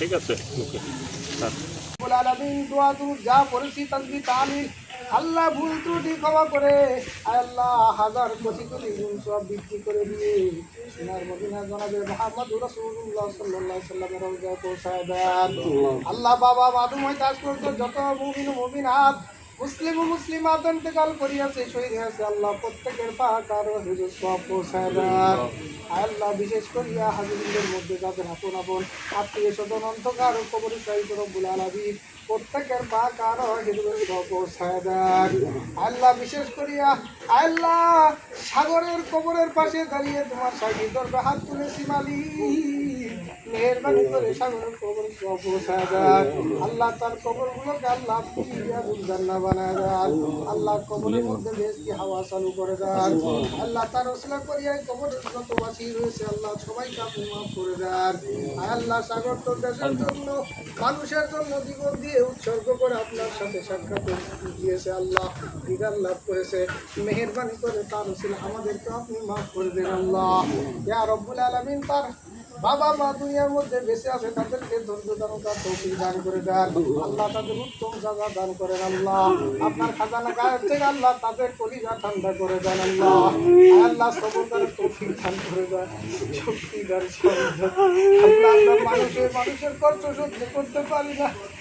ঠিক আছে ওকে। দুরুদ যা পড়েছি আল্লাহ ভুল ত্রুটি ক্ষমা করে আল্লাহ হাজার কোটি কোটি গুণ সব বৃদ্ধি করে দিয়ে সোনার মদিনা জনাবে মোহাম্মদ রসুল্লাহ সাল্লাহ সাল্লামের রওজা পৌঁছায় দেন। আল্লাহ বাবা মাদুময় তাজ করতে যত মুমিন মুমিনাত মুসলিম ও মুসলিমাত ইন্তেকাল করিয়াছে, শহীদ হয়েছে আল্লাহ, প্রত্যেকের পাক আর হুজুর সব পৌঁছায় দেন আয় আল্লাহ বিশেষ করিয়া হাজিরদের মধ্যে যাদের আপন আপন আত্মীয় স্বজন অন্ধকার কবর সাহিত্য রব্বুল আলামিন, প্রত্যেকের আল্লাহ বিশেষ করিয়া, আল্লাহ সাগরের কবরের পাশে দাঁড়িয়ে তোমার দরবে হাত তুলেছি মালিক। জন্য, মানুষের জন্য জীবন দিয়ে উৎসর্গ করে আপনার সাথে সাক্ষাৎ দিয়েছে আল্লাহ দিদার লাভ করেছে। মেহরবানি করে তার আমাদেরকে আপনি মাফ করে দেন আল্লাহ। রব্বুল আলামিন তার বাবা, মা দুনিয়ার মধ্যে বেঁচে আছে, তাদেরকে ধৈর্য দান তার তৌফিক দান করে দেন। আল্লাহ তাদের উত্তম জায়গা দান করেন আল্লাহ। আপনার খাজানা গায়ের থেকে আল্লাহ তাদের কলিজা ঠান্ডা করে দেন আল্লাহ। আল্লাহ, সবর করার তৌফিক দান করে দেন, শক্তি দান সামর্থ্য। আল্লাহ মানুষের মানুষের কষ্ট সহ্য করতে পারি না।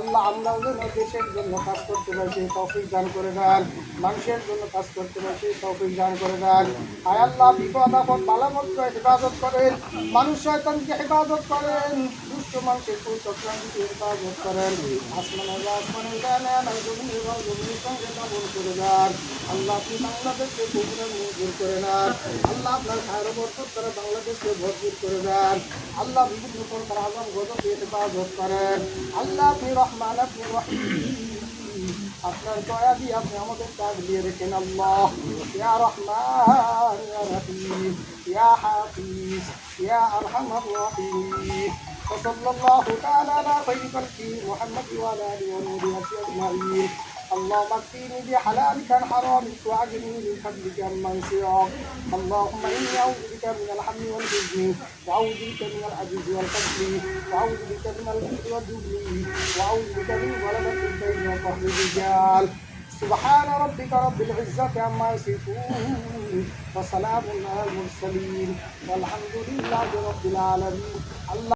আল্লাহ আমরা যেন দেশের জন্য কাজ করতে পারি, সেই তৌফিক দান করে দেন, মানুষের জন্য কাজ করতে পারি, সেই তৌফিক দান করে দেন। আয় আল্লাহ, বিপদ আপদ বালামতকে হেফাজত করেন, মানুষ শয়তানকে হেফাজত করেন, দুষ্ট মানুষের কুচক্রান্তিকে হেফাজত করেন। আসমানে আসমানে দেন আর জমিনে জমিনের সঙ্গে করে দেন। আল্লাহ আপনি বাংলাদেশকে কবুলের মঞ্জুর করে আল্লাহ আপনার খায়ের বরকত করে বাংলাদেশকে ভরপুর করে দেন। আল্লাহ বিভিন্ন প্রকার আজম, গজব হেফাজত করেন। আল্লাহ রহমান আপনি রহিম আপনার দয়া দিয়ে আপনি আমাদের কাজ দিয়ে রেখেন আল্লাহ ইয়া রহমান ইয়া রহিম ইয়া হাফিজ ইয়া আরহামার রাহিম وصلى الله تعالى على خير خلقه محمد وعلى اله وصحبه اجمعين اللهم اكفيني بحلالك عن حرامك واعجني من فضلك عما سواك اللهم إني أعوذ بك من الهم والحزن وأعوذ بك من العجز والكسل وأعوذ بك من البخل والجبن وأعوذ بك من غلبة البين وقهر الرجال. سبحان ربك رب العزة عما يصفون وسلام على المرسلين والحمد لله رب العالمين.